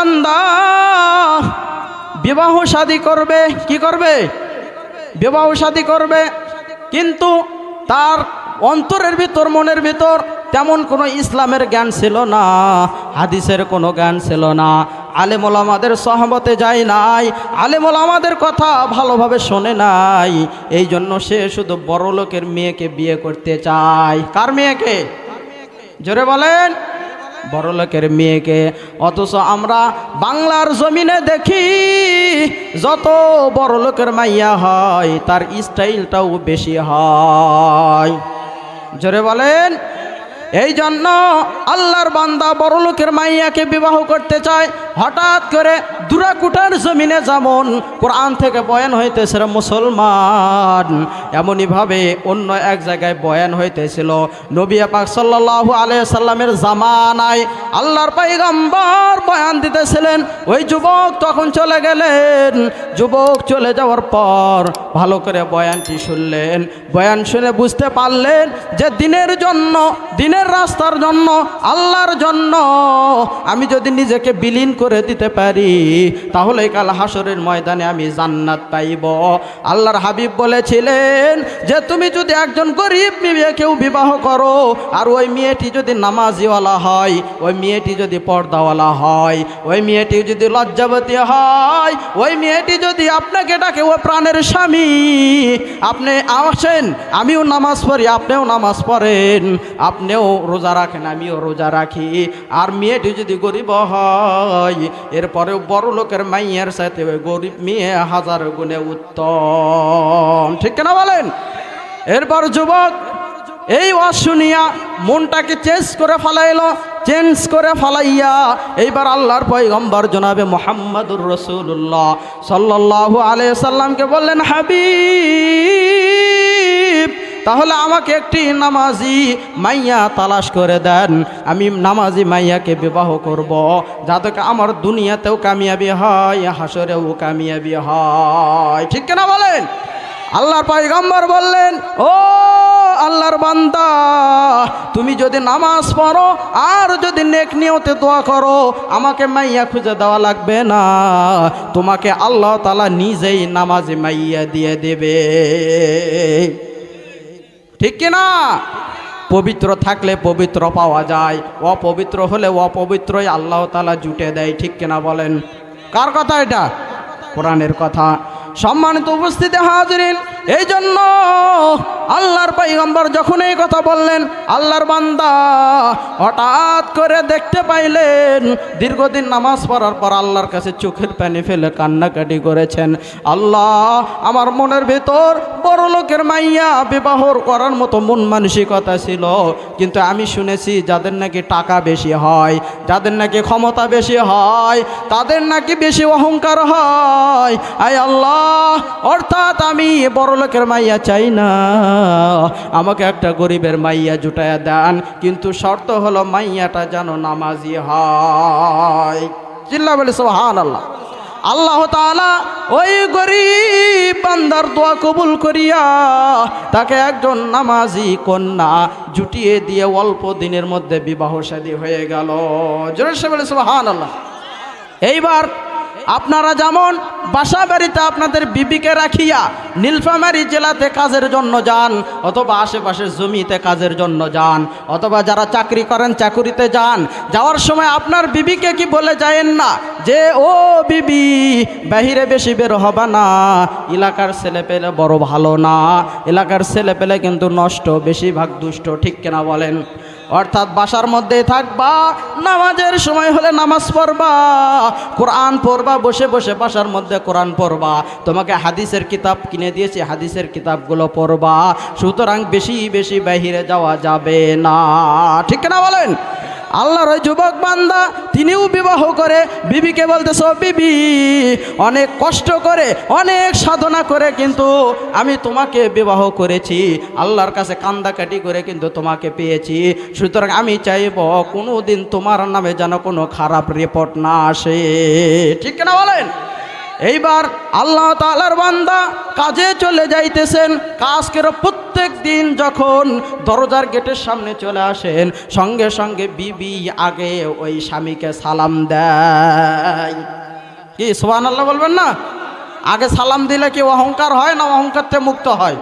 বান্দা। বিবাহ শাদী করবে, কি করবে? বিবাহ শাদী করবে। কিন্তু তার অন্তরের ভিতর, মনের ভিতর তেমন কোনো ইসলামের জ্ঞান ছিল না, হাদিসের কোনো জ্ঞান ছিল না। আলেমুল আমাদের সহমতে যায় নাই, আলেমুল আমাদের কথা ভালোভাবে শোনে নাই। এই জন্য সে শুধু বড় লোকের মেয়েকে বিয়ে করতে চায়। কার মেয়েকে? জোরে বলেন। বড় লোকের মেয়েকে। অথচ আমরা বাংলার জমিনে দেখি, যত বড় লোকের মাইয়া হয়, তার স্টাইলটাও বেশি হয়। জোরে বলেন, এই জন্য আল্লাহর বান্দা বড় লোকের মাইয়াকে বিবাহ করতে চায়, হঠাৎ করে দুরাকুটার জমিনে যেমন কোরআন থেকে বয়ান হইতেছিল মুসলমান, এমনইভাবে অন্য এক জায়গায় বয়ান হইতেছিল। নবী পাক সাল্লাল্লাহু আলাইহি সাল্লামের জামানায় আল্লাহর পাইগম্বর বয়ান দিতেছিলেন, ওই যুবক তখন চলে গেলেন। যুবক চলে যাওয়ার পর ভালো করে বয়ানটি শুনলেন। বয়ান শুনে বুঝতে পারলেন যে দিনের জন্য, দিনের রাস্তার জন্য, আল্লাহর জন্য আমি যদি নিজেকে বিলীন করে দিতে পারি, তাহলে কাল হাসরের ময়দানে আমি জান্নাত পাইব। আল্লাহর হাবিব বলেছিলেন যে, তুমি যদি একজন গরিব মেয়েকেও বিবাহ করো, আর ওই মেয়েটি যদি নামাজিওয়ালা হয়, ওই মেয়েটি যদি পর্দাওয়ালা হয়, ওই মেয়েটি যদি লজ্জাবতী হয়, ওই মেয়েটি যদি আপনাকে ডাকে, ও প্রাণের স্বামী, আপনি আসেন, আমিও নামাজ পড়ি, আপনিও নামাজ পড়েন, আপনিও রোজা রাখেন, আমিও রোজা রাখি। আর মেয়েটি যদি গরিব হয়, এরপরেও বড় লোকের মাইয়ের সাথে ওই গরিব মেয়ে হাজার গুণে উত্তম। ঠিক কেনা বলেন? এরপর যুবক এই ওয়াজ শুনিয়া মনটাকে চেঞ্জ করে ফেলাইলো চেঞ্জ করে ফালাইয়া এইবার আল্লাহর পয়গম্বর জনাবে মোহাম্মদুর রসুল্লাহ সাল্লাল্লাহু আলাইহি সাল্লামকে বললেন, হাবিব, তাহলে আমাকে একটি নামাজি মাইয়া তালাশ করে দেন। আমি নামাজি মাইয়াকে বিবাহ করব। যাতে আমার দুনিয়াতেও কামিয়াবি হয়, হাসরেও কামিয়াবি হয়। ঠিক কিনা বলেন? আল্লাহর পয়গম্বর বললেন, ও আল্লাহর বান্দা। তুমি যদি নামাজ পড়ো আর যদি নেক নিয়তে দোয়া করো, আমাকে মাইয়া খুঁজে দেওয়া লাগবে না। তোমাকে আল্লাহ তালা নিজেই নামাজে মাইয়া দিয়ে দেবে। ঠিক কিনা পবিত্র থাকলে পবিত্র পাওয়া যায়, অপবিত্র হলে অপবিত্রই আল্লাহ তালা জুটে দেয়, ঠিক কিনা বলেন? কার কথা এটা? কোরআনের কথা। সম্মানিত উপস্থিতি হাজরিন এই জন্য আল্লাহর পাইগম্বর যখন এই কথা বললেন, আল্লাহর বান্দা হঠাৎ করে দেখতে পাইলেন, দীর্ঘদিন নামাজ পড়ার পর আল্লাহর কাছে চোখের পানি ফেলে কান্নাকাটি করেছেন। আল্লাহ আমার মনের ভেতর বড় লোকের মাইয়া বিবাহ করার মতো মন মানসিকতা ছিল। কিন্তু আমি শুনেছি যাদের নাকি টাকা বেশি হয়, যাদের নাকি ক্ষমতা বেশি হয়, তাদের নাকি বেশি অহংকার হয়। আয় আল্লাহ, অর্থাৎ আমি বড় লোকের মাইয়া চাই না। আমাকে একটা গরিবের মাইয়া জুটাইয়া দেন, কিন্তু শর্ত হলো মাইয়াটা যেন নামাজি হয়। চিল্লা বলে সোহান আল্লাহ আল্লাহ তাআলা ওই গরিব বান্দার দোয়া কবুল করিয়া তাকে একজন নামাজি কন্যা জুটিয়ে দিয়ে অল্প দিনের মধ্যে বিবাহ শাদী হয়ে গেল। জোরে সে বলে সোহান আল্লাহ এইবার আপনারা যেমন বাসা বাড়িতে আপনাদের বিবিকে রাখিয়া নীলফামারি জেলাতে কাজের জন্য যান, অথবা আশেপাশের জমিতে কাজের জন্য যান, অথবা যারা চাকরি করেন চাকুরিতে যান, যাওয়ার সময় আপনার বিবিকে কি বলে যায়েন না? যে, ও বিবি, বাহিরে বেশি বের হবা না। এলাকার ছেলে পেলে বড় ভালো না। এলাকার ছেলে পেলে কিন্তু নষ্ট, বেশিরভাগ দুষ্ট, ঠিক কেনা বলেন? অর্থাৎ বাসার মধ্যেই থাকবা, নামাজের সময় হলে নামাজ পড়বা, কোরআন পড়বা, বসে বসে বাসার মধ্যে কোরআন পড়বা। তোমাকে হাদিসের কিতাব কিনে দিয়েছি, হাদিসের কিতাবগুলো পড়বা। সুতরাং বেশি বেশি বাহিরে যাওয়া যাবে না। ঠিক না বলেন? আল্লাহর ওই যুবক বান্দা, তিনিও বিবাহ করে, বিবিকে বলতেছ বিবি, অনেক কষ্ট করে, অনেক সাধনা করে কিন্তু আমি তোমাকে বিবাহ করেছি। আল্লাহর কাছে কান্দাকাটি করে কিন্তু তোমাকে পেয়েছি। সুতরাং আমি চাইব কোনো দিন তোমার নামে যেন কোনো খারাপ রিপোর্ট না আসে। ঠিক না বলেন? এইবার আল্লাহ তালার বান্দা কাজে চলে যাইতেছেন কাজ করে প্রত্যেক দিন যখন দরজার গেটের সামনে চলে আসেন, সঙ্গে সঙ্গে বিবি আগে ওই স্বামীকে সালাম দেয়। কি সোহান আল্লাহ বলবেন না? আগে সালাম দিলে কি অহংকার হয় না অহংকার থেকে মুক্ত হয়?